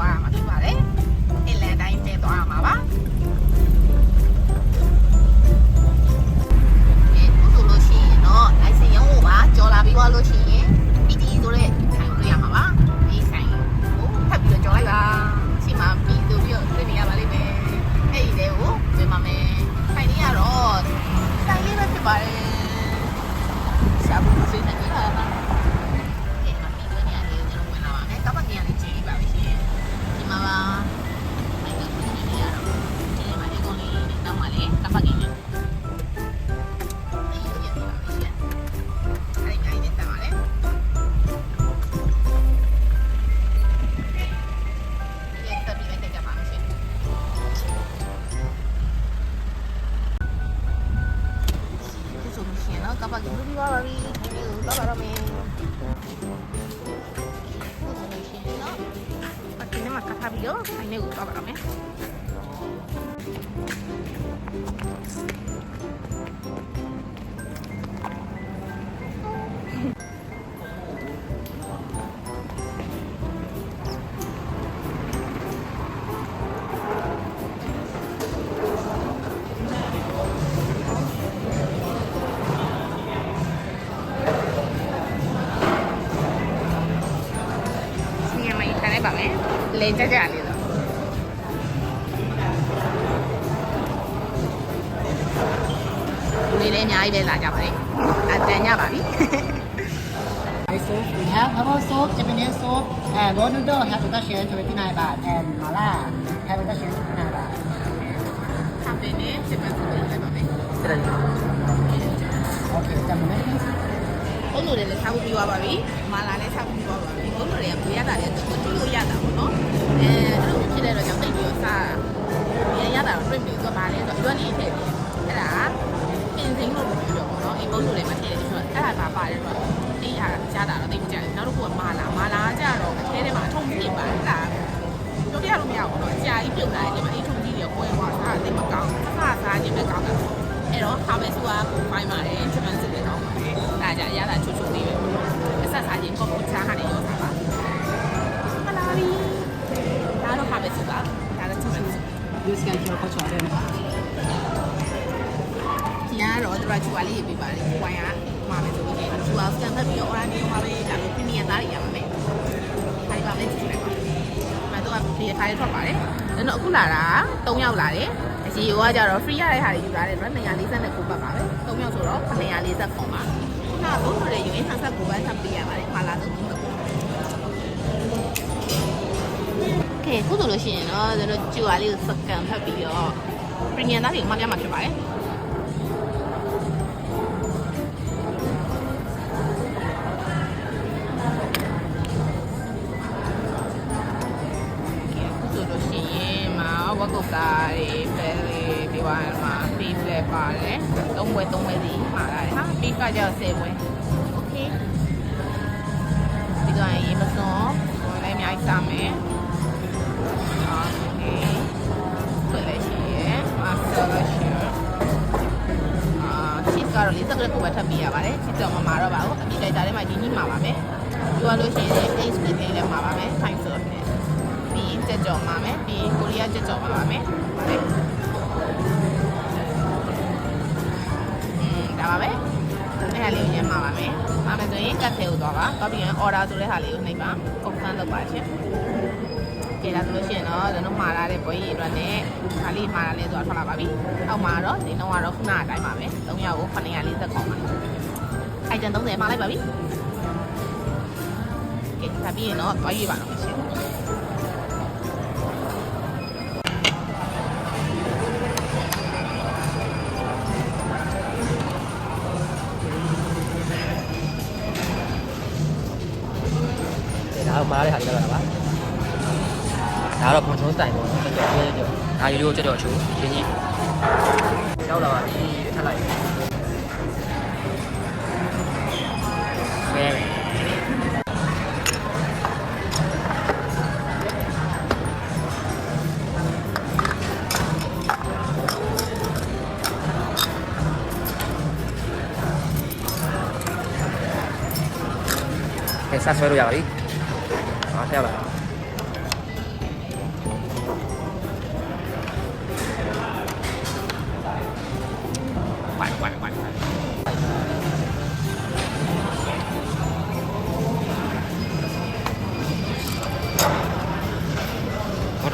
ตัวมัน သွားပါပြီဒီနေ့ကိုသွားပါတော့မယ်ဟုတ်တယ်ရှင်နော်ဒီနေ့မှာကထား မယ်လေကြကြလေးတော့ဒီလေးအများကြီးပဲလာကြပါလေအတန်ကြပါပြီ Rice soup. We have herbal soup, Japanese soup, and raw noodle have to share 29 baht, and mala have to share 29 baht. ဆပ်ပင်းနဲ့စပန်ကိုလိုက်ပါမယ် Okay, just a minute. ဘုံတို့လည်းစားဖို့ပြီးသွားပါပြီမာလာလည်းစားဖို့ပြီးသွားပါပြီဘုံတို့တွေကမရတာလည်းသူတို့လို့ရတာပေါ့နော် အဲအဲ့လိုဖြစ်တဲ့တော့ကြောင့်တိတ်ပြီးတော့စားရရတာတော့ပြင်ပြီးတော့ဗာလဲဆိုတော့ရွက်လေးထည့်ပြီးအဲ့ဒါပင်စင်းလို့ပြောတော့ပေါ့နော်အေးဘုံတို့လည်းမထည့်တယ်ဆိုတော့အဲ့ဒါပါပါတယ်ဆိုတော့အေးရရတာတော့တိတ်မကြတယ်နောက်တစ်ခုကမာလာမာလာကြတော့အထဲထဲမှာအထုံးပြပါအဲ့ဒါပြောပြလို့မရဘူးနော်အကြာကြီးပြုတ်လာတယ်ဒီမှာအေးထုံးကြီးတွေကွဲသွားတာတိတ်မကောင်းစားစားခြင်းပဲကောင်းတာအဲ့တော့ဟာပဲစုကကိုဖိုင်းပါတယ်ဂျပန်စစ်လည်းကောင်းပါတယ်အဲ့ဒါကြရတာချူချူလေးပဲအဆက်စားခြင်းပေါ့ This can show for children. ဒီကတော့သူကချူပါလေးရေးပေးပါတယ်ဝိုင်းကမှာပဲဆိုလို့ရှိရင်ချူအောင်စကန်ဖတ်ပြီးတော့ order နေမှာပဲဒါလိုပြင်းပြသားတွေရပါမယ်ဒါဒီပါပဲကြည့်လိုက်ပါမတော့ဒီခါလေးထွက်ပါတယ်ဒါတော့အခုလာတာ3ယောက်လာတယ်အစီရောကကြတော့ free ရတဲ့ဟာတွေယူလာတယ်တော့249ဘတ်ပါပဲ3ယောက်ဆိုတော့940ခွန်ပါခုနကဘုံဆိုတဲ့ယူရင်59ဘတ်ထပ်ပေးရပါတယ်မှာလာတော့ ကဲခုဆိုလို့ရှိရင်တော့ကျွန်တော်ကျူအားလေးကိုစကန်ဖတ်ပြီးတော့ premium သားတွေကိုမှပြမှာဖြစ်ပါတယ်ဆိုလို့ရှိရင်မှာဝက်ကုတ်သားတွေပဲလေးပြီးသွားရင်မှာ beef လည်းပါတယ်သုံးပွဲသုံးပွဲစီမှာလာတယ်ဟာ beef ကကြောက်10ပွဲ okay ပြီးတော့ရင်မစွန်လည်းအများကြီးစားမယ် မှာဆောလို့ရှိရအာ cheese ကတော့လေးစက်ကလေးကိုပဲထပ်ပြီးရပါတယ် cheese တော့မမှာတော့ပါဘူးအပြည့်တိုက်တာထဲမှာဒီနေ့မှာပါမယ်ပြောလို့ရှိရင် paste နဲ့လည်းမှာပါမယ် time sauce နဲ့ပြီးရင်ကြက်ကြော်ပါမယ်ပြီးရင်ကိုရီးယားကြက်ကြော်ပါပါမယ်ပါတယ်อืมဒါပါပဲအဲ့ဟာလေးကိုရမ်းပါပါမယ်ပါမယ်ဆိုရင်ကတ်ထဲကိုသွားပါသွားပြီးရင် order ဆိုတဲ့ဟာလေးကိုနှိပ်ပါကုန်ဆန်းလုပ်ပါရှင် ကြည့်လာဆိုလို့ရှိရင်တော့ကျွန်တော်မှာလာတဲ့ပွဲကြီးအတွက်နဲ့ခါလေးမှာလာလဲဆိုတာထွက်လာပါပြီအောက်မှာတော့ဒီတော့ကတော့ခုနအတိုင်းပါပဲ3ယောက်ကို940ခေါ်ပါအိုက်တန်30မှာလိုက်ပါပြီကဲဒါပြီးရင်တော့သွားရွေးပါတော့ရှင်ဒါတော့မားတဲ့ဟာတွေလောက်တာပါ ဒါတော့ပုံချုံးတိုင်ပေါ့နော်ကြော်ကြော်ကြော်ဒါရိုးရိုးကြော်ကြော်ချိုးရင်းကြီးရောက်လာပါပြီထပ်လိုက်ဆဲမယ်ကဲဆက်ဆွဲလို့ရပါပြီအားထည့်ပါ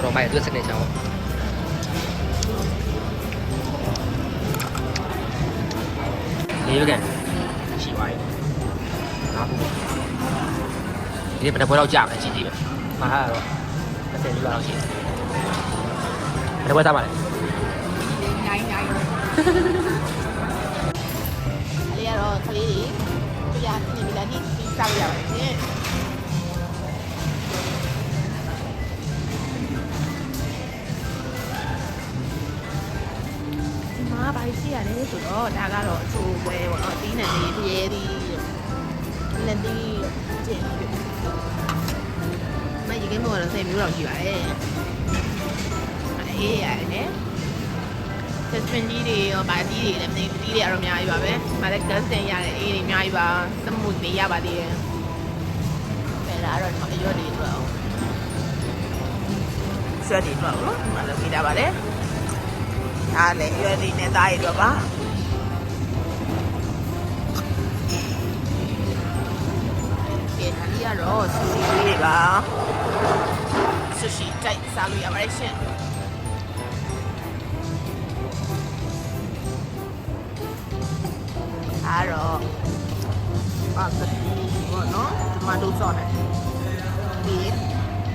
ဟောတော့မိုက်သူစနေချောင်းလေးကန်ရှိပါရဲ့အားဘူးဒီဘယ်နှပွဲတော့ကြာမယ်ကြည့်ကြည့်ပဲမဟာတော့30လေးပါတော့ရှိတယ်ဘယ်နှပွဲသားပါလဲနိုင်နိုင်အလေးကတော့ကလေးတွေပြရနေပြီလားဒီစားရပါတယ်ရှင်ဒီမှာ ဘာရှိရလဲဆိုတော့ဒါကတော့အချိုးပွဲပေါ့နော်တီးနံလေးတရေဒီလက်တီးကျင်းပြီးမရေကင်းမော်တော့ဆယ်မျိုးတော့ရှိပါတယ်အေးရတယ်ဆက်စပင်ကြီးတွေရောဗာကြီးတွေလည်းမသိဘူးတီးတွေအရောအများကြီးပါပဲ။မာလည်းဂတ်စတင်ရတဲ့အေးတွေအများကြီးပါ။သမှုတွေရပါသေးတယ်။ဘယ်လာတော့ဒီမှာအရွက်တွေတော့ဆွဲတွေတော့နော်ဒီမှာလည်းပြတာပါလေ။ ဒါလည်းရွက်တွေနဲ့သားတွေတော့ပါ။ကဲဒါလေးကတော့ဆူရှီလေးတွေပါ။ဆူရှီတိုက်စားလို့ရပါတယ်ရှင်။အားတော့အာသတိဘောနော်ဒီမှာတို့စောတယ်ဒီ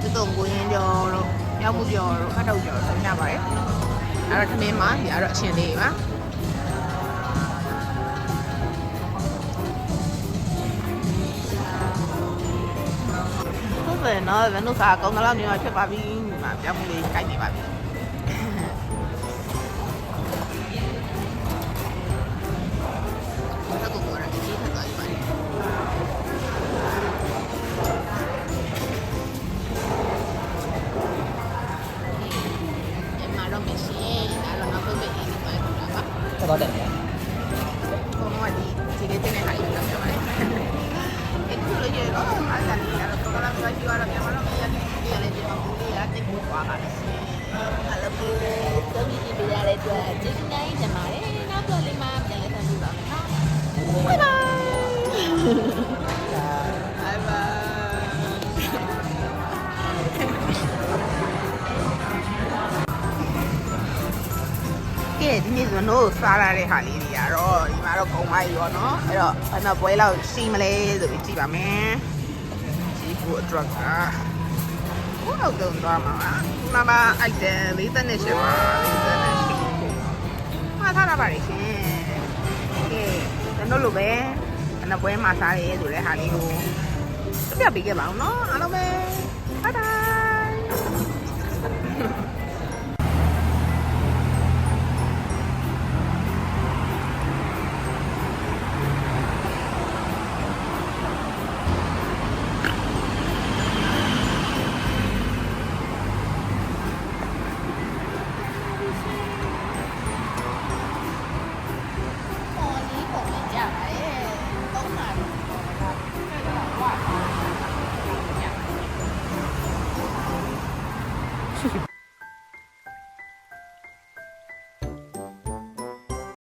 ဒီတော့ကိုရင်ကျော်တို့ရောက်မှုကျော်တို့ခတ်တော့ကျော်တို့ညပါတယ် အဲ့တော့သမင်းမှာဒီကတော့အချင်းလေးပါဟုတ်တယ်နော်ဗန်တို့စာကောင်းတဲ့လောက်နေတော့ဖြစ်ပါပြီဒီမှာပြောင်းမှုလေးကြိုက်နေပါပြီ တာပါတော့တယ်ဘုံကဒီဒီလေးတင်နေတာလည်းပြောပါတယ်အခုလိုရတော့အားလာနေတော့တော့လာပြီးတော့ပြန်လာတော့မရဘူးဒီလည်းဒီမှာဒီရတိတ်ကိုသွားတာအလပူတော့ဒီဒီရတဲ့အတွက်ကျေးဇူးများတင်ပါတယ်နောက်တော့လေးမှပြန်လဲဆက်ပြီးပါမယ်နော် Bye bye. Bye ဒီနေ့ဆိုတော့စားရတဲ့ဟာလေးတွေကတော့ဒီမှာတော့ကုန်သွားပြီပေါ့နော်အဲ့တော့ဘယ်တော့ပွဲလောက်ရှိမလဲဆိုပြီးကြည့်ပါမယ်ကြည့်ဖို့အတွက်ကဘုတော့ကုန်သွားမှာပါဒီမှာပါ item 48ပါ48မှာထားတာပါလေရှင်ကဲကျွန်တော်လိုပဲဘယ်တော့ပွဲမှာစားရဲဆိုတဲ့ဟာလေးကိုပြပြပေးခဲ့ပါအောင်နော်အားလုံးပဲ bye bye